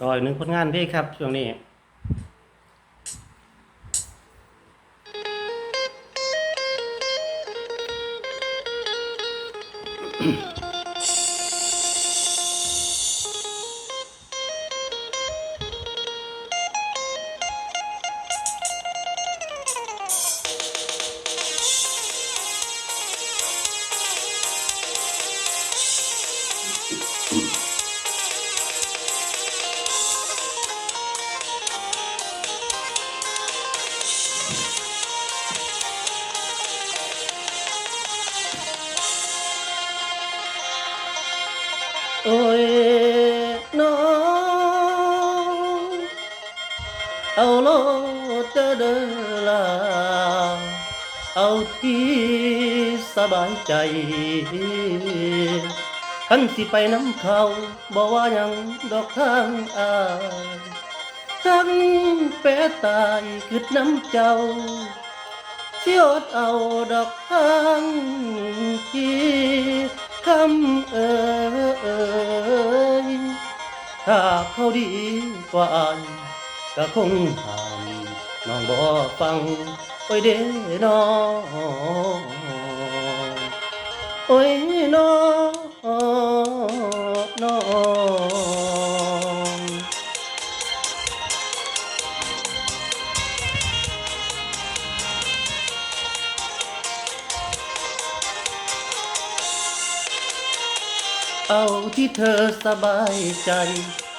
ต่ออีกหนึ่งผลงานเพลงครับช่วงนี้ โอ้ยน้องเอาโลดเด้อเด้อลาเอาที่สบายใจขันสิไปน้ำเขาบอกว่ายังดอกทางอายทั้งแปรตายคือน้ำเจ้าเที่ยวเอาดอกทางที่ คำเอ่ยถ้าเขาดีกว่าอันก็คงห่ามน้องบ่ฟังโอ้ยเด้น้องโอ้ยน้อ เอาที่เธอสบายใจ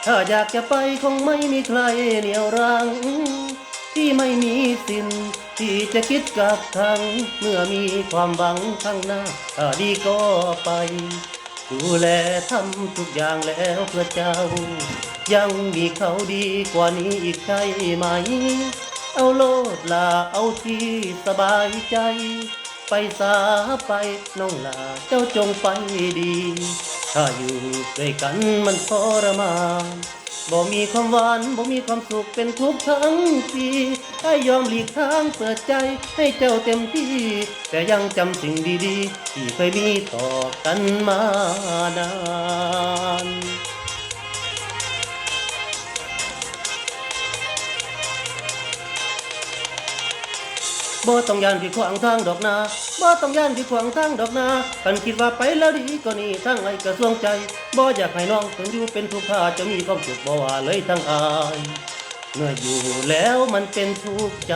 ถ้าอยากจะไปคงไม่มีใครเหนี่ยวรั้ง ที่ไม่มีสิ้นที่จะคิดกับทางเมื่อมีความหวังข้างหน้าถ้าดีก็ไป ดูแลทำทุกอย่างแล้วเพื่อเจ้า ยังมีเขาดีกว่านี้อีกใช่ไหม เอาโลดลาเอาที่สบายใจ ไปสาไปน้องลาเจ้าจงไปดี ถ้าอยู่ด้วยกันมันทรมานบ่มีความหวานบ่มีความสุขเป็นทุกข์ทั้งปีให้ยอมหลีกทางเปิดใจให้เจ้าเต็มที่ แต่ยังจำสิ่งดีๆ ที่เคยมีต่อกันมานาน บ่ต้องย่านที่ขวางทางดอกนาบ่ต้องย่านที่ขวางทางดอกนาคันคิดว่าไปแล้วดีก็นี่ทั้งไอ้กระทรวงใจบ่อยากให้น้องต้องอยู่เป็นทุกข์าจะมีความสุขบ่ว่าเลยทั้งอายเมื่ออยู่แล้วมันเป็นทุกข์ใจ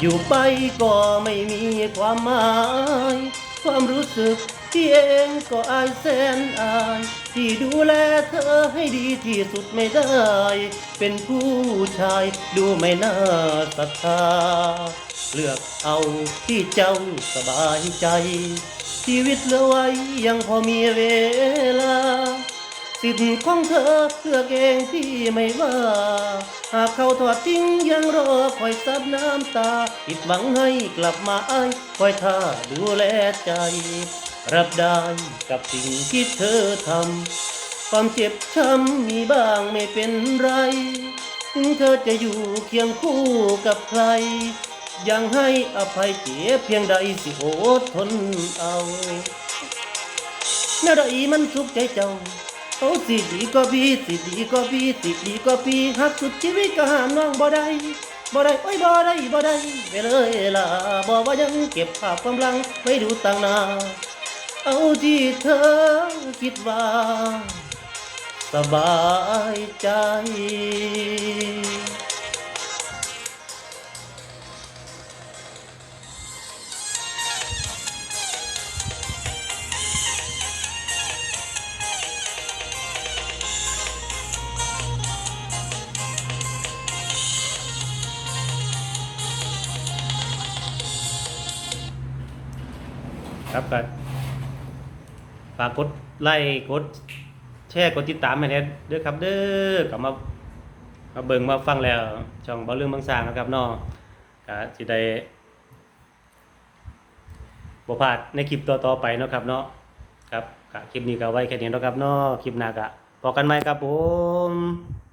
อยู่ไปก็ไม่มีความหมาย ความรู้สึกที่เองก็อายแสนอายที่ดูแลเธอให้ดีที่สุดไม่ได้ เป็นผู้ชายดูไม่น่าศรัทธา เลือกเอาที่เจ้าสบายใจ ชีวิตเหลือไว้ยังพอมีเวลา สิทธิ์ของเธอเลือกเองที่ไม่ว่า หากเขาทอดทิ้งยังรอคอยซับน้ำตาอิดหวังให้กลับมาไอ้ายคอยท่าดูแลใจ รับได้กับสิ่งที่เธอทำความเจ็บช้ำมีบ้างไม่เป็นไร ถึงเธอจะอยู่เคียงคู่กับใคร ยังให้อภัยเจ็บเพียงใดสิอดทนเอาแน่ใดมันสุขใจเจ้าเขาสิดีก็พี่สิดีก็พี่สิดีก็พี่หักสุดชีวิตก็ห้ามน้องบ่ได้บ่ได้โอ้ยบ่ได้บ่ได้ไปเลยล่ะบ่ว่ายังเก็บภาพความหลังไว้ดูต่างหน้าเอาที่เธอคิดว่า สบายใจ ครับก็ฝากกดไลค์กดแชร์กดติดตามให้แน่เด้อครับ เด้อกลับมามาเบิ่งมาฟังแล้ว ช่องเบาเรื่องบางสร้างนะครับเนาะก็สิได้บ่พลาดในคลิปต่อๆไปเนาะครับเนาะครับก็คลิปนี้ก็ไว้แค่นี้เนาะครับเนาะคลิปหน้าก็พบกันใหม่ครับผม